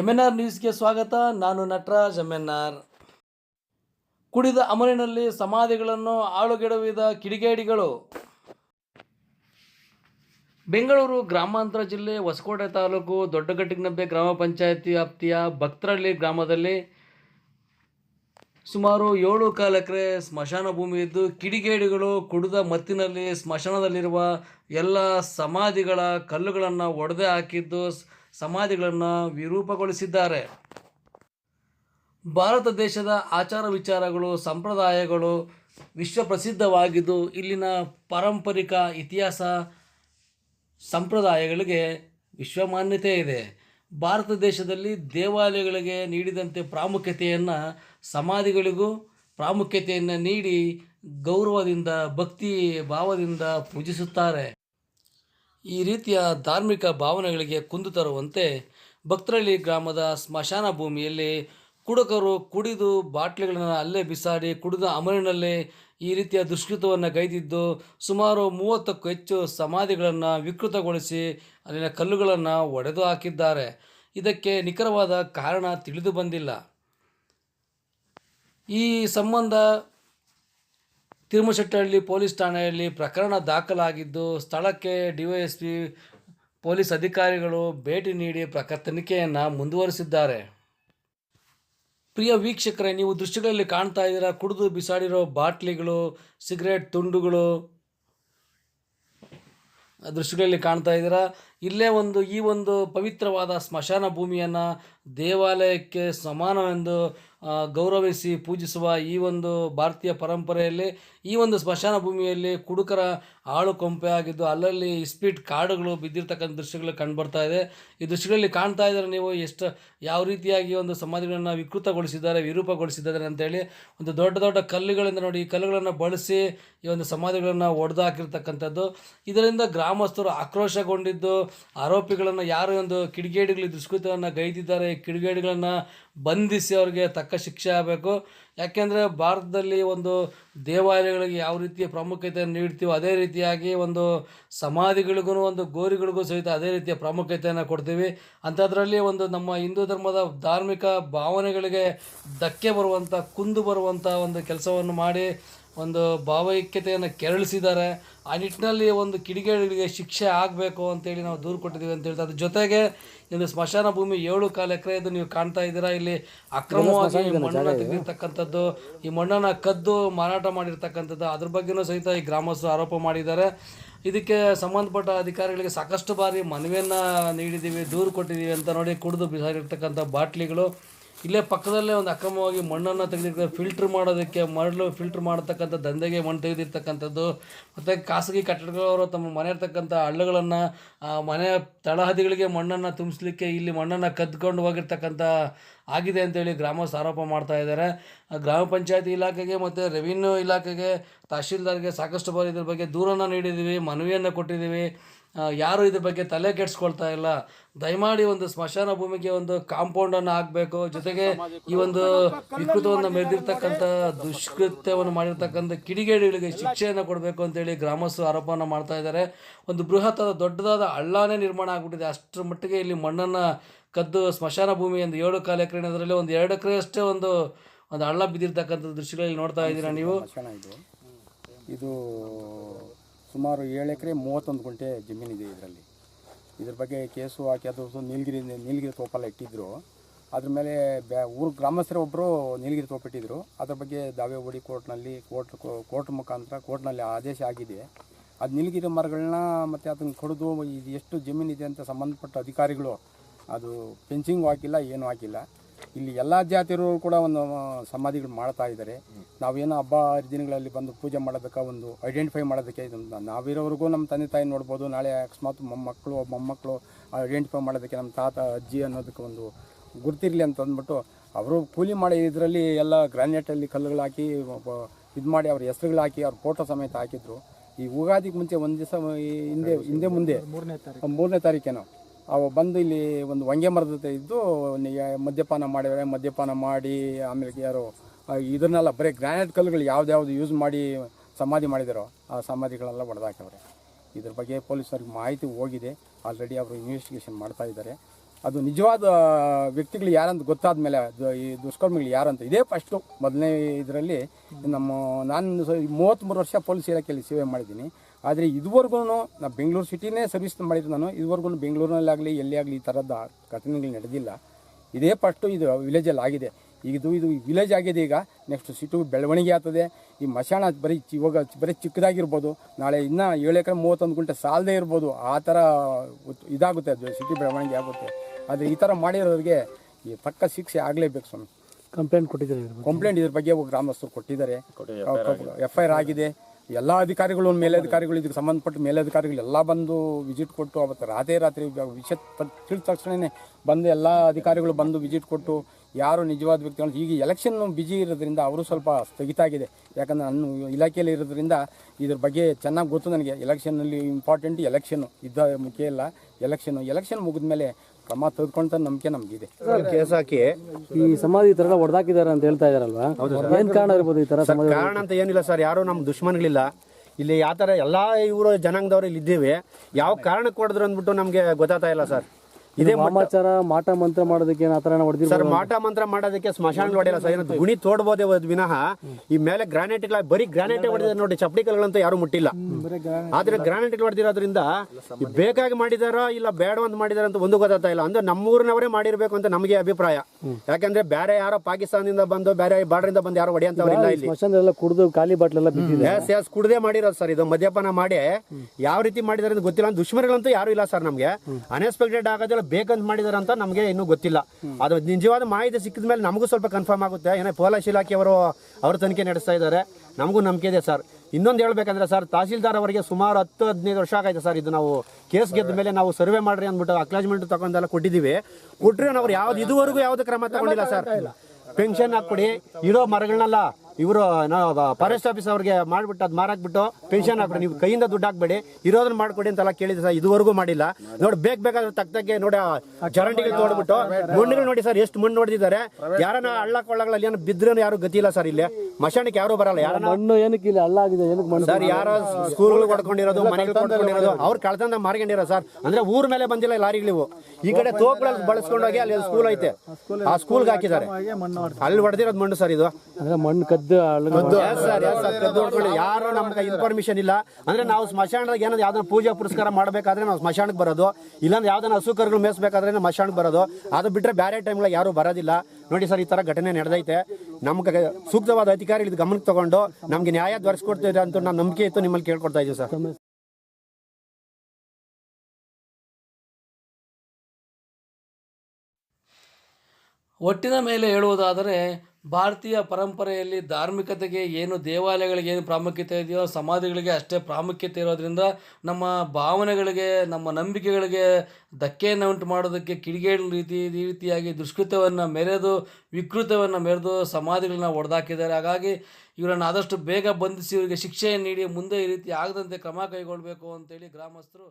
M N R ನ್ಯೂಸ್ಗೆ ಸ್ವಾಗತ. ನಾನು ನಟರಾಜ್ ಎಂ ಎನ್ ಆರ್ ಕುಡಿದ ಅಮಲಿನಲ್ಲಿ ಸಮಾಧಿಗಳನ್ನು ಆಳುಗೆಡವಿದ ಕಿಡಿಗೇಡಿಗಳು. ಬೆಂಗಳೂರು ಗ್ರಾಮಾಂತರ ಜಿಲ್ಲೆ ಹೊಸಕೋಟೆ ತಾಲೂಕು ದೊಡ್ಡಗಟ್ಟಿನಬ್ಬೆ ಗ್ರಾಮ ಪಂಚಾಯತಿ ವ್ಯಾಪ್ತಿಯ ಭಕ್ತರಳ್ಳಿ ಗ್ರಾಮದಲ್ಲಿ ಸುಮಾರು ಏಳು ಕಾಲು ಸ್ಮಶಾನ ಭೂಮಿ ಇದ್ದು ಕಿಡಿಗೇಡಿಗಳು ಕುಡಿದ ಮತ್ತಿನಲ್ಲಿ ಸ್ಮಶಾನದಲ್ಲಿರುವ ಎಲ್ಲ ಸಮಾಧಿಗಳ ಕಲ್ಲುಗಳನ್ನು ಒಡೆದೇ ಹಾಕಿದ್ದು ಸಮಾಧಿಗಳನ್ನು ವಿರೂಪಗೊಳಿಸಿದ್ದಾರೆ. ಭಾರತ ದೇಶದ ಆಚಾರ ವಿಚಾರಗಳು, ಸಂಪ್ರದಾಯಗಳು ವಿಶ್ವಪ್ರಸಿದ್ಧವಾಗಿದ್ದು ಇಲ್ಲಿನ ಪಾರಂಪರಿಕ ಇತಿಹಾಸ ಸಂಪ್ರದಾಯಗಳಿಗೆ ವಿಶ್ವಮಾನ್ಯತೆ ಇದೆ. ಭಾರತ ದೇಶದಲ್ಲಿ ದೇವಾಲಯಗಳಿಗೆ ನೀಡಿದಂತೆ ಪ್ರಾಮುಖ್ಯತೆಯನ್ನು ಸಮಾಧಿಗಳಿಗೂ ಪ್ರಾಮುಖ್ಯತೆಯನ್ನು ನೀಡಿ ಗೌರವದಿಂದ, ಭಕ್ತಿ ಭಾವದಿಂದ ಪೂಜಿಸುತ್ತಾರೆ. ಈ ರೀತಿಯ ಧಾರ್ಮಿಕ ಭಾವನೆಗಳಿಗೆ ಕುಂದು ತರುವಂತೆ ಭಕ್ತರಳ್ಳಿ ಗ್ರಾಮದ ಸ್ಮಶಾನ ಭೂಮಿಯಲ್ಲಿ ಕುಡಕರು ಕುಡಿದು ಬಾಟ್ಲಿಗಳನ್ನು ಅಲ್ಲೇ ಬಿಸಾಡಿ ಕುಡಿದ ಅಮರಿನಲ್ಲಿ ಈ ರೀತಿಯ ದುಷ್ಕೃತವನ್ನು ಗೈದಿದ್ದು ಸುಮಾರು ಮೂವತ್ತಕ್ಕೂ ಹೆಚ್ಚು ಸಮಾಧಿಗಳನ್ನು ವಿಕೃತಗೊಳಿಸಿ ಅಲ್ಲಿನ ಕಲ್ಲುಗಳನ್ನು ಒಡೆದು ಹಾಕಿದ್ದಾರೆ. ಇದಕ್ಕೆ ನಿಖರವಾದ ಕಾರಣ ತಿಳಿದು ಬಂದಿಲ್ಲ. ಈ ಸಂಬಂಧ ತಿರುಮಶೆಟ್ಟಹಳ್ಳಿ ಪೊಲೀಸ್ ಠಾಣೆಯಲ್ಲಿ ಪ್ರಕರಣ ದಾಖಲಾಗಿದ್ದು ಸ್ಥಳಕ್ಕೆ ಡಿವೈಎಸ್ಪಿ ಪೊಲೀಸ್ ಅಧಿಕಾರಿಗಳು ಭೇಟಿ ನೀಡಿ ಪ್ರಕ ತನಿಖೆಯನ್ನು ಮುಂದುವರಿಸಿದ್ದಾರೆ. ಪ್ರಿಯ ವೀಕ್ಷಕರೇ, ನೀವು ದೃಶ್ಯಗಳಲ್ಲಿ ಕಾಣ್ತಾ ಇದ್ದೀರಾ? ಕುಡಿದು ಬಿಸಾಡಿರೋ ಬಾಟ್ಲಿಗಳು, ಸಿಗರೇಟ್ ತುಂಡುಗಳು ದೃಶ್ಯಗಳಲ್ಲಿ ಕಾಣ್ತಾ ಇದ್ದೀರಾ? ಇಲ್ಲೇ ಒಂದು, ಈ ಒಂದು ಪವಿತ್ರವಾದ ಸ್ಮಶಾನ ಭೂಮಿಯನ್ನು ದೇವಾಲಯಕ್ಕೆ ಸಮಾನವೆಂದು ಗೌರವಿಸಿ ಪೂಜಿಸುವ ಈ ಒಂದು ಭಾರತೀಯ ಪರಂಪರೆಯಲ್ಲಿ, ಈ ಒಂದು ಸ್ಮಶಾನ ಭೂಮಿಯಲ್ಲಿ ಕುಡುಕರ ಆಳು ಕೊಂಪೆ ಆಗಿದ್ದು, ಅಲ್ಲಲ್ಲಿ ಇಸ್ಪೀಟ್ ಕಾಡುಗಳು ಬಿದ್ದಿರ್ತಕ್ಕಂಥ ದೃಶ್ಯಗಳು ಕಂಡುಬರ್ತಾ ಇದೆ. ಈ ದೃಶ್ಯಗಳಲ್ಲಿ ಕಾಣ್ತಾ ಇದ್ದಾರೆ ನೀವು ಎಷ್ಟು, ಯಾವ ರೀತಿಯಾಗಿ ಒಂದು ಸಮಾಧಿಗಳನ್ನು ವಿಕೃತಗೊಳಿಸಿದ್ದಾರೆ, ವಿರೂಪಗೊಳಿಸಿದ್ದಾರೆ ಅಂತೇಳಿ ಒಂದು ದೊಡ್ಡ ದೊಡ್ಡ ಕಲ್ಲುಗಳಿಂದ ನೋಡಿ, ಈ ಕಲ್ಲುಗಳನ್ನು ಬಳಸಿ ಈ ಒಂದು ಸಮಾಧಿಗಳನ್ನು ಒಡೆದು ಹಾಕಿರ್ತಕ್ಕಂಥದ್ದು. ಇದರಿಂದ ಗ್ರಾಮಸ್ಥರು ಆಕ್ರೋಶಗೊಂಡಿದ್ದು, ಆರೋಪಿಗಳನ್ನು ಯಾರು ಒಂದು ಕಿಡಿಗೇಡಿಗಳು ದುಷ್ಕೃತವನ್ನು ಗೈದಿದ್ದಾರೆ, ಕಿಡಿಗೇಡಿಗಳನ್ನು ಬಂಧಿಸಿ ಅವರಿಗೆ ತಕ್ಕ ಶಿಕ್ಷೆ ಆಗಬೇಕು. ಯಾಕೆಂದರೆ ಭಾರತದಲ್ಲಿ ಒಂದು ದೇವಾಲಯಗಳಿಗೆ ಯಾವ ರೀತಿಯ ಪ್ರಾಮುಖ್ಯತೆಯನ್ನು ನೀಡ್ತೀವೋ ಅದೇ ರೀತಿಯಾಗಿ ಒಂದು ಸಮಾಧಿಗಳಿಗೂ ಒಂದು ಗೋರಿಗಳಿಗೂ ಸಹಿತ ಅದೇ ರೀತಿಯ ಪ್ರಾಮುಖ್ಯತೆಯನ್ನು ಕೊಡ್ತೀವಿ. ಅಂಥದ್ರಲ್ಲಿ ಒಂದು ನಮ್ಮ ಹಿಂದೂ ಧರ್ಮದ ಧಾರ್ಮಿಕ ಭಾವನೆಗಳಿಗೆ ಧಕ್ಕೆ ಬರುವಂಥ, ಕುಂದು ಬರುವಂಥ ಒಂದು ಕೆಲಸವನ್ನು ಮಾಡಿ ಒಂದು ಭಾವೈಕ್ಯತೆಯನ್ನು ಕೆರಳಿಸಿದ್ದಾರೆ. ಆ ನಿಟ್ಟಿನಲ್ಲಿ ಒಂದು ಕಿಡಿಗೇಡಿಗಳಿಗೆ ಶಿಕ್ಷೆ ಆಗಬೇಕು ಅಂತೇಳಿ ನಾವು ದೂರು ಕೊಟ್ಟಿದ್ದೀವಿ ಅಂತ ಹೇಳ್ತಾ ಅದ್ರ ಜೊತೆಗೆ ಇದು ಸ್ಮಶಾನ ಭೂಮಿ ಏಳು ಕಾಲು ಎಕರೆ ಇದು ನೀವು ಕಾಣ್ತಾ ಇದ್ದೀರಾ. ಇಲ್ಲಿ ಅಕ್ರಮವಾಗಿ ಮಣ್ಣನ್ನು ತೆಗೆದಿರ್ತಕ್ಕಂಥದ್ದು ಈ ಮಣ್ಣನ್ನು ಕದ್ದು ಮಾರಾಟ ಮಾಡಿರ್ತಕ್ಕಂಥದ್ದು ಅದ್ರ ಬಗ್ಗೆನೂ ಸಹಿತ ಈ ಗ್ರಾಮಸ್ಥರು ಆರೋಪ ಮಾಡಿದ್ದಾರೆ. ಇದಕ್ಕೆ ಸಂಬಂಧಪಟ್ಟ ಅಧಿಕಾರಿಗಳಿಗೆ ಸಾಕಷ್ಟು ಬಾರಿ ಮನವಿಯನ್ನು ನೀಡಿದ್ದೀವಿ ದೂರು ಕೊಟ್ಟಿದ್ದೀವಿ ಅಂತ ನೋಡಿ ಕುಡಿದು ಬಿಸಾಡಿರ್ತಕ್ಕಂಥ ಬಾಟ್ಲಿಗಳು. ಇಲ್ಲೇ ಪಕ್ಕದಲ್ಲೇ ಒಂದು ಅಕ್ರಮವಾಗಿ ಮಣ್ಣನ್ನು ತೆಗೆದಿರ್ತಾರೆ ಫಿಲ್ಟ್ರ್ ಮಾಡೋದಕ್ಕೆ, ಮರಳು ಫಿಲ್ಟ್ರ್ ಮಾಡತಕ್ಕಂಥ ದಂಧೆಗೆ ಮಣ್ಣು ತೆಗೆದಿರ್ತಕ್ಕಂಥದ್ದು, ಮತ್ತು ಖಾಸಗಿ ಕಟ್ಟಡಗಳವರು ತಮ್ಮ ಮನೆ ಇರ್ತಕ್ಕಂಥ ಹಳ್ಳಗಳನ್ನು ಮನೆ ತಳಹದಿಗಳಿಗೆ ಮಣ್ಣನ್ನು ತುಂಬಿಸ್ಲಿಕ್ಕೆ ಇಲ್ಲಿ ಮಣ್ಣನ್ನು ಕದ್ಕೊಂಡು ಹೋಗಿರ್ತಕ್ಕಂಥ ಆಗಿದೆ ಅಂತೇಳಿ ಗ್ರಾಮಸ್ಥರು ಆರೋಪ ಮಾಡ್ತಾ ಇದ್ದಾರೆ. ಗ್ರಾಮ ಪಂಚಾಯತಿ ಇಲಾಖೆಗೆ ಮತ್ತು ರೆವಿನ್ಯೂ ಇಲಾಖೆಗೆ ತಹಶೀಲ್ದಾರ್ಗೆ ಸಾಕಷ್ಟು ಬಾರಿ ಇದ್ರ ಬಗ್ಗೆ ದೂರನ್ನು ನೀಡಿದ್ದೀವಿ, ಮನವಿಯನ್ನು ಕೊಟ್ಟಿದ್ದೀವಿ. ಯಾರು ಇದ್ರ ಬಗ್ಗೆ ತಲೆ ಕೆಡಿಸ್ಕೊಳ್ತಾ ಇಲ್ಲ. ದಯಮಾಡಿ ಒಂದು ಸ್ಮಶಾನ ಭೂಮಿಗೆ ಒಂದು ಕಾಂಪೌಂಡನ್ನು ಹಾಕಬೇಕು. ಜೊತೆಗೆ ಈ ಒಂದು ವಿಕೃತವನ್ನು ಮೆರೆದಿರ್ತಕ್ಕಂಥ ದುಷ್ಕೃತ್ಯವನ್ನು ಮಾಡಿರ್ತಕ್ಕಂಥ ಕಿಡಿಗೇಡಿಗಳಿಗೆ ಶಿಕ್ಷೆಯನ್ನು ಕೊಡಬೇಕು ಅಂತೇಳಿ ಗ್ರಾಮಸ್ಥರು ಆರೋಪವನ್ನು ಮಾಡ್ತಾ ಇದ್ದಾರೆ. ಒಂದು ಬೃಹತ್ತಾದ ದೊಡ್ಡದಾದ ಹಳ್ಳನೇ ನಿರ್ಮಾಣ ಆಗಿಬಿಟ್ಟಿದೆ. ಅಷ್ಟರ ಮಟ್ಟಿಗೆ ಇಲ್ಲಿ ಮಣ್ಣನ್ನು ಕದ್ದು ಸ್ಮಶಾನ ಭೂಮಿ ಎಂದು ಏಳು ಕಾಲು ಎಕರೆ ಅದರಲ್ಲಿ ಒಂದು ಎರಡು ಎಕರೆ ಅಷ್ಟೇ ಒಂದು ಒಂದು ಹಳ್ಳ ಬಿದ್ದಿರ್ತಕ್ಕಂಥ ದೃಶ್ಯಗಳಲ್ಲಿ ನೋಡ್ತಾ ಇದ್ದೀರಾ ನೀವು? ಇದು ಸುಮಾರು ಏಳು ಎಕರೆ ಮೂವತ್ತೊಂದು ಗುಂಟೆ ಜಮೀನಿದೆ ಇದರಲ್ಲಿ. ಇದ್ರ ಬಗ್ಗೆ ಕೇಸು ಹಾಕಿ ಅದು ನೀಲಗಿರಿ ನೀಲಗಿರಿ ತೋಪಲ್ಲ ಇಟ್ಟಿದ್ದರು ಅದ್ರ ಮೇಲೆ ಬ್ಯಾ, ಊರು ಗ್ರಾಮಸ್ಥರು ಒಬ್ಬರು ನೀಲಗಿರಿ ತೋಪ ಇಟ್ಟಿದ್ರು. ಅದ್ರ ಬಗ್ಗೆ ದಾವೆ ಹೂಡಿ ಕೋರ್ಟ್ನಲ್ಲಿ, ಕೋರ್ಟ್ ಕೋರ್ಟ್ ಮುಖಾಂತರ ಕೋರ್ಟ್ನಲ್ಲಿ ಆದೇಶ ಆಗಿದೆ. ಅದು ನೀಲಗಿರಿ ಮರಗಳನ್ನ ಮತ್ತು ಅದನ್ನು ಕಡಿದು, ಇದು ಎಷ್ಟು ಜಮೀನಿದೆ ಅಂತ ಸಂಬಂಧಪಟ್ಟ ಅಧಿಕಾರಿಗಳು ಅದು ಫೆನ್ಸಿಂಗ್ ಹಾಕಿಲ್ಲ, ಏನೂ ಹಾಕಿಲ್ಲ. ಇಲ್ಲಿ ಎಲ್ಲ ಜಾತಿಯವರು ಕೂಡ ಒಂದು ಸಮಾಧಿಗಳು ಮಾಡ್ತಾ ಇದ್ದಾರೆ. ನಾವೇನೋ ಹಬ್ಬ ಹರಿದಿನಗಳಲ್ಲಿ ಬಂದು ಪೂಜೆ ಮಾಡೋದಕ್ಕೆ ಒಂದು ಐಡೆಂಟಿಫೈ ಮಾಡೋದಕ್ಕೆ ನಾವಿರೋವರೆಗೂ ನಮ್ಮ ತಂದೆ ತಾಯಿ ನೋಡ್ಬೋದು. ನಾಳೆ ಅಕಸ್ಮಾತ್ ಮೊಮ್ಮಕ್ಕಳು ಮೊಮ್ಮಕ್ಕಳು ಐಡೆಂಟಿಫೈ ಮಾಡೋದಕ್ಕೆ ನಮ್ಮ ತಾತ ಅಜ್ಜಿ ಅನ್ನೋದಕ್ಕೆ ಒಂದು ಗುರ್ತಿರಲಿ ಅಂತ ಅಂದ್ಬಿಟ್ಟು ಅವರು ಕೂಲಿ ಮಾಡಿ ಇದರಲ್ಲಿ ಎಲ್ಲ ಗ್ರಾನೈಟಲ್ಲಿ ಕಲ್ಲುಗಳು ಹಾಕಿ ಇದು ಮಾಡಿ ಅವ್ರ ಹೆಸರುಗಳು ಹಾಕಿ ಅವ್ರ ಫೋಟೋ ಸಮೇತ ಹಾಕಿದ್ರು. ಈ ಯುಗಾದಿಗೆ ಮುಂಚೆ ಒಂದು ದಿವಸ ಹಿಂದೆ ಹಿಂದೆ ಮುಂದೆ ಮೂರನೇ ತಾರೀಕೇನೋ. ಅವು ಬಂದು ಇಲ್ಲಿ ಒಂದು ಹೊಂಗೆ ಮರದ ಇದ್ದು ಮದ್ಯಪಾನ ಮಾಡಿದರೆ ಮದ್ಯಪಾನ ಮಾಡಿ ಆಮೇಲೆ ಯಾರು ಇದನ್ನೆಲ್ಲ ಬರೀ ಗ್ರಾನೈಟ್ ಕಲ್ಲುಗಳು ಯಾವ್ದ್ಯಾವ್ದು ಯೂಸ್ ಮಾಡಿ ಸಮಾಧಿ ಮಾಡಿದಾರೋ ಆ ಸಮಾಧಿಗಳೆಲ್ಲ ಹೊಡೆದಾಕವ್ರೆ ಇದ್ರ ಬಗ್ಗೆ ಪೊಲೀಸರಿಗೆ ಮಾಹಿತಿ ಹೋಗಿದೆ. ಆಲ್ರೆಡಿ ಅವರು ಇನ್ವೆಸ್ಟಿಗೇಷನ್ ಮಾಡ್ತಾ ಇದ್ದಾರೆ. ಅದು ನಿಜವಾದ ವ್ಯಕ್ತಿಗಳು ಯಾರಂತ ಗೊತ್ತಾದ ಮೇಲೆ ಈ ದುಷ್ಕರ್ಮಿಗಳು ಯಾರಂತ, ಇದೇ ಫಸ್ಟು ಮೊದಲನೇ ಇದರಲ್ಲಿ ನಮ್ಮ, ನಾನು ಮೂವತ್ತ್ಮೂರು ವರ್ಷ ಪೊಲೀಸ್ ಇಲಾಖೆಯಲ್ಲಿ ಸೇವೆ ಮಾಡಿದ್ದೀನಿ. ಆದರೆ ಇದುವರೆಗೂ ನಾನು ಬೆಂಗಳೂರು ಸಿಟಿನೇ ಸರ್ವಿಸ್ ಮಾಡಿದ್ದು ನಾನು. ಇದುವರೆಗೂ ಬೆಂಗಳೂರಿನಲ್ಲಾಗಲಿ ಎಲ್ಲಿ ಆಗಲಿ ಈ ಥರದ ಘಟನೆಗಳು ನಡೆದಿಲ್ಲ. ಇದೇ ಫಸ್ಟು ಇದು ವಿಲೇಜಲ್ಲಿ ಆಗಿದೆ. ಈಗ ಇದು ಇದು ವಿಲೇಜ್ ಆಗಿದೆ ಈಗ. ನೆಕ್ಸ್ಟ್ ಸಿಟು ಬೆಳವಣಿಗೆ ಆಗ್ತದೆ. ಈ ಮಶಾಣ ಬರೀ ಚಿ- ಇವಾಗ ಬರೀ ಚಿಕ್ಕದಾಗಿರ್ಬೋದು. ನಾಳೆ ಇನ್ನೂ ಏಳು ಎಕರೆ ಮೂವತ್ತೊಂದು ಗುಂಟೆ ಸಾಲದೇ ಇರ್ಬೋದು. ಆ ಥರ ಇದಾಗುತ್ತೆ ಅದು ಸಿಟಿ ಬೆಳವಣಿಗೆ ಆಗುತ್ತೆ. ಆದರೆ ಈ ಥರ ಮಾಡಿರೋರಿಗೆ ಈ ತಕ್ಕ ಶಿಕ್ಷೆ ಆಗಲೇಬೇಕು ಸ್ವಾಮಿ. ಕಂಪ್ಲೇಂಟ್ ಕೊಟ್ಟಿದ್ದಾರೆ ಕಂಪ್ಲೇಂಟ್ ಇದ್ರ ಬಗ್ಗೆ ಗ್ರಾಮಸ್ಥರು ಕೊಟ್ಟಿದ್ದಾರೆ. ಎಫ್ ಐ ಆರ್ ಆಗಿದೆ. ಎಲ್ಲ ಅಧಿಕಾರಿಗಳು, ಮೇಲಧಿಕಾರಿಗಳು, ಇದಕ್ಕೆ ಸಂಬಂಧಪಟ್ಟ ಮೇಲಧಿಕಾರಿಗಳು ಎಲ್ಲ ಬಂದು ವಿಸಿಟ್ ಕೊಟ್ಟು ಅವತ್ತು ರಾತ್ರಿ ರಾತ್ರಿ ವಿಷಯ ತಿಳಿದ ತಕ್ಷಣವೇ ಬಂದು ಎಲ್ಲ ಅಧಿಕಾರಿಗಳು ಬಂದು ವಿಸಿಟ್ ಕೊಟ್ಟು ಯಾರು ನಿಜವಾದ ವ್ಯಕ್ತಿಗಳು ಈಗ ಎಲೆಕ್ಷನ್ ಬಿಜಿ ಇರೋದ್ರಿಂದ ಅವರು ಸ್ವಲ್ಪ ಸ್ಥಗಿತ ಆಗಿದೆ. ಯಾಕಂದ್ರೆ ನಾನು ಇಲಾಖೆಯಲ್ಲಿ ಇರೋದ್ರಿಂದ ಇದ್ರ ಬಗ್ಗೆ ಚೆನ್ನಾಗಿ ಗೊತ್ತು ನನಗೆ. ಎಲೆಕ್ಷನ್ನಲ್ಲಿ ಇಂಪಾರ್ಟೆಂಟ್ ಎಲೆಕ್ಷನ್ ಇದ್ದ ಮುಖ್ಯ ಇಲ್ಲ. ಎಲೆಕ್ಷನ್ ಎಲೆಕ್ಷನ್ ಮುಗಿದ ಮೇಲೆ ಕ್ರಮ ತೆಗೆದುಕೊಂತ ನಂಬಿಕೆ ನಮಗಿದೆ. ಕೇಸ್ ಹಾಕಿ ಈ ಸಮಾಧಿ ಈ ಥರ ಹೊಡೆದಾಕಿದ್ದಾರೆ ಅಂತ ಹೇಳ್ತಾ ಇದಾರಲ್ವಾ ಏನ್ ಕಾರಣ ಇರ್ಬೋದು ಈ ತರ ಸರ್ ಕಾರಣ ಅಂತ ಏನಿಲ್ಲ ಸರ್. ಯಾರು ನಮ್ಮ ದುಶ್ಮನ್ಗಳಿಲ್ಲ. ಇಲ್ಲಿ ಯಾವ ತರ ಎಲ್ಲಾ ಇವರು ಜನಾಂಗದವ್ರು ಇಲ್ಲಿ ಇದ್ದೀವಿ. ಯಾವ ಕಾರಣಕ್ಕೆ ಹೊಡೆದ್ರು ಅಂದ್ಬಿಟ್ಟು ನಮಗೆ ಗೊತ್ತಾಗ್ತಾ ಇಲ್ಲ ಸರ್. ಇದೇ ವಾಮಾಚಾರ ಮಾಟ ಮಂತ್ರ ಮಾಡೋದಕ್ಕೆ ಆ ಥರ ಹೊಡೆದಿರ್ಬೋದು ಸರ್ ಮಾಟ ಮಂತ್ರ ಮಾಡೋದಕ್ಕೆ ಸ್ಮಶಾನ ಹೊಡೆಯಲ್ಲ ಸರ್ ಏನಂತ ಗುಣಿ ತೋಡ್ಬೋದೇ ವಿನಃ ಈ ಮೇಲೆ ಗ್ರಾನೈಟ್ ಬರೀ ಗ್ರಾನೈಟ್ ಹೊಡೆದಿದೆ ನೋಡಿ ಚಪ್ಪಡಿ ಕಲ್ಗಳಂತೂ ಯಾರು ಮುಟ್ಟಿಲ್ಲ. ಆದ್ರೆ ಗ್ರಾನೈಟ್ ಹೊಡೆದಿರೋದ್ರಿಂದ ಬೇಕಾಗಿ ಮಾಡಿದಾರ ಇಲ್ಲ ಬೇಡ ಅಂತ ಮಾಡಿದಾರ ಅಂತ ಒಂದು ಗೊತ್ತಾಗ್ತಾ ಇಲ್ಲ. ಅಂದ್ರೆ ನಮ್ಮೂರಿನವರೇ ಮಾಡಿರ್ಬೇಕು ಅಂತ ನಮಗೆ ಅಭಿಪ್ರಾಯ. ಯಾಕಂದ್ರೆ ಬೇರೆ ಯಾರೋ ಪಾಕಿಸ್ತಾನದಿಂದ ಬಂದು ಬೇರೆ ಬಾರ್ಡರಿಂದ ಬಂದು ಯಾರು ಹೊಡೆಯಂತವ್ರಿಲ್ಲ ಇಲ್ಲಿ ಕುಡಿದು ಖಾಲಿ ಬಾಟ್ಲೆಲ್ಲ ಎಸ್ ಎಸ್ ಕುಡ್ದೇ ಮಾಡಿರೋದು ಸರ್ ಇದು. ಮದ್ಯಪಾನ ಮಾಡಿ ಯಾವ ರೀತಿ ಮಾಡಿದಾರೆ ಅಂತ ಗೊತ್ತಿಲ್ಲ. ದುಶ್ಮನಗಳಂತೂ ಯಾರು ಇಲ್ಲ ಸರ್ ನಮಗೆ. ಅನ್ಎಕ್ಸ್ಪೆಕ್ಟೆಡ್ ಆಗೋದೆಲ್ಲ. ಬೇಕಂತ ಮಾಡಿದಾರೆ ಅಂತ ನಮಗೆ ಇನ್ನೂ ಗೊತ್ತಿಲ್ಲ. ಅದು ನಿಜವಾದ ಮಾಹಿತಿ ಸಿಕ್ಕಿದ ಮೇಲೆ ನಮಗೂ ಸ್ವಲ್ಪ ಕನ್ಫರ್ಮ್ ಆಗುತ್ತೆ. ಏನೋ ಪೊಲೀಸ್ ಇಲಾಖೆಯವರು ಅವರು ತನಿಖೆ ನಡೆಸ್ತಾ ಇದ್ದಾರೆ. ನಮಗೂ ನಂಬಿಕೆ ಇದೆ ಸರ್. ಇನ್ನೊಂದು ಹೇಳ್ಬೇಕಂದ್ರೆ ಸರ್, ತಹಸೀಲ್ದಾರ್ ಅವರಿಗೆ ಸುಮಾರು ಹತ್ತು, ಹದಿನೈದು ವರ್ಷ ಆಗೈತೆ ಸರ್ ಇದು ನಾವು ಕೇಸ್ ಗೆದ್ದ ಮೇಲೆ ನಾವು ಸರ್ವೆ ಮಾಡ್ರಿ ಅಂದ್ಬಿಟ್ಟು ಅಕ್ಲಾಜ್ಮೆಂಟ್ ತಗೊಂಡೆಲ್ಲ ಕೊಟ್ಟಿದ್ದೀವಿ. ಕೊಟ್ಟರೆ ಅವ್ರು ಯಾವ್ದು ಇದುವರೆಗೂ ಯಾವ್ದು ಕ್ರಮ ತಗೊಂಡಿಲ್ಲ ಸರ್. ಪೆನ್ಷನ್ ಹಾಕ್ಬಿಡಿ ಇರೋ ಮರಗಳನ್ನೆಲ್ಲ ಇವರು ಫಾರೆಸ್ಟ್ ಆಫೀಸ್ ಅವ್ರಿಗೆ ಮಾಡ್ಬಿಟ್ಟು ಅದು ಮಾರಾಕ್ಬಿಟ್ಟು ಪೆನ್ಷನ್ ಹಾಕ್ಬಿಡಿ ನೀವು ಕೈಯಿಂದ ದುಡ್ಡು ಹಾಕ್ಬೇಡಿ. ಇರೋದನ್ನ ಮಾಡ್ಕೊಡಿ ಅಂತೆಲ್ಲ ಕೇಳಿದ್ರೆ ಸರ್ ಇದುವರೆಗೂ ಮಾಡಿಲ್ಲ. ನೋಡಿ ಬೇಕು ಬೇಕಾದ್ರೆ ತಕ್ಕೇ ನೋಡಿ ಆ ಚರಂಡಿಗಳು ತೋಡ್ಬಿಟ್ಟು ಮಣ್ಣುಗಳು ನೋಡಿ ಸರ್ ಎಷ್ಟು ಮಣ್ಣು ನೋಡಿದಿದ್ದಾರೆ ಯಾರನ್ನ ಹಳ್ಳ ಕೊಳ್ಳಗಳಲ್ಲಿ ಏನೋ ಬಿದ್ರೂ ಯಾರು ಗತಿ ಇಲ್ಲ ಸರ್ ಇಲ್ಲಿ. ಮಶಾಣಕ್ಕೆ ಯಾರು ಬರಲ್ಲ. ಯಾರನ್ನ ಮಣ್ಣು ಏನಕ್ಕೆ ಇಲ್ಲಿ? ಹಳ್ಳ ಆಗಿದೆ ಏನಕ್ಕೆ ಮಣ್ಣು ಸರ್ ಯಾರೋ ಸ್ಕೂಲ್ಗಳು ಹೊಡ್ಕೊಂಡಿರೋದು ಮನೆಗಳು ಹೊಡ್ಕೊಂಡಿರೋದು ಅವ್ರು ಕಳ್ತಂದ ಮಾರ್ಕೊಂಡಿರೋ ಸರ್. ಅಂದ್ರೆ ಊರ್ ಮೇಲೆ ಬಂದಿಲ್ಲ ಲಾರಿಗಳಿವು ಈ ಕಡೆ ತೋಪುಗಳಲ್ಲಿ ಬಳಸ್ಕೊಂಡೋಗಿ ಅಲ್ಲಿ ಸ್ಕೂಲ್ ಐತೆ. ಆ ಸ್ಕೂಲ್ಗೆ ಹಾಕಿದ್ದಾರೆ. ಅಲ್ಲಿ ಹೊಡೆದಿರೋದು ಮಣ್ಣು ಸರ್ ಇದು. ಅಂದ್ರೆ ಮಣ್ಣು ಕದ್ದು ಯಾರು ನಮ್ಗೆ ಇನ್ಫಾರ್ಮೇಶನ್ ಇಲ್ಲ. ಅಂದ್ರೆ ನಾವು ಸ್ಮಶಾನದಾಗ ಏನಾದ್ರು ಯಾವ್ದಾನ ಪೂಜೆ ಪುರಸ್ಕಾರ ಮಾಡಬೇಕಾದ್ರೆ ನಾವು ಸ್ಮಶಾನಕ್ಕೆ ಬರೋದು. ಇಲ್ಲಾಂದ್ರೆ ಯಾವ್ದಾನ ಹಸು ಕರುಗಳು ಮೇಯಿಸ್ಬೇಕಾದ್ರೆ ನಾವು ಸ್ಮಶಾನಕ್ಕೆ ಬರೋದು. ಅದು ಬಿಟ್ರೆ ಬೇರೆ ಟೈಮ್ಗಳು ಯಾರು ಬರೋದಿಲ್ಲ. ನೋಡಿ ಸರ್ ಈ ತರ ಘಟನೆ ನಡೆದೈತೆ. ನಮ್ಗೆ ಸೂಕ್ತವಾದ ಅಧಿಕಾರಿಗಳು ಗಮನಕ್ಕೆ ತಗೊಂಡು ನಮ್ಗೆ ನ್ಯಾಯ ದೊರಕಿಸ್ಕೊಡ್ತಿದೆ ಅಂತ ನಾನು ನಂಬಿಕೆ ಇತ್ತು ನಿಮ್ಮಲ್ಲಿ ಕೇಳ್ಕೊಡ್ತಾ ಇದ್ದೀವಿ ಸರ್. ಒಟ್ಟಿನ ಮೇಲೆ ಹೇಳುವುದಾದರೆ, ಭಾರತೀಯ ಪರಂಪರೆಯಲ್ಲಿ ಧಾರ್ಮಿಕತೆಗೆ ಏನು, ದೇವಾಲಯಗಳಿಗೆ ಏನು ಪ್ರಾಮುಖ್ಯತೆ ಇದೆಯೋ, ಸಮಾಧಿಗಳಿಗೆ ಅಷ್ಟೇ ಪ್ರಾಮುಖ್ಯತೆ ಇರೋದ್ರಿಂದ ನಮ್ಮ ಭಾವನೆಗಳಿಗೆ, ನಮ್ಮ ನಂಬಿಕೆಗಳಿಗೆ ಧಕ್ಕೆಯನ್ನು ಉಂಟು ಮಾಡೋದಕ್ಕೆ ಕಿಡಿಗೇಡಿನ ರೀತಿ, ಈ ರೀತಿಯಾಗಿ ದುಷ್ಕೃತ್ಯವನ್ನು ಮೆರೆದು, ವಿಕೃತವನ್ನು ಮೆರೆದು ಸಮಾಧಿಗಳನ್ನ ಒಡೆದಾಕಿದ್ದಾರೆ. ಹಾಗಾಗಿ ಇವರನ್ನು ಆದಷ್ಟು ಬೇಗ ಬಂಧಿಸಿ, ಇವರಿಗೆ ಶಿಕ್ಷೆಯನ್ನು ನೀಡಿ, ಮುಂದೆ ಈ ರೀತಿ ಆಗದಂತೆ ಕ್ರಮ ಕೈಗೊಳ್ಳಬೇಕು ಅಂತೇಳಿ ಗ್ರಾಮಸ್ಥರು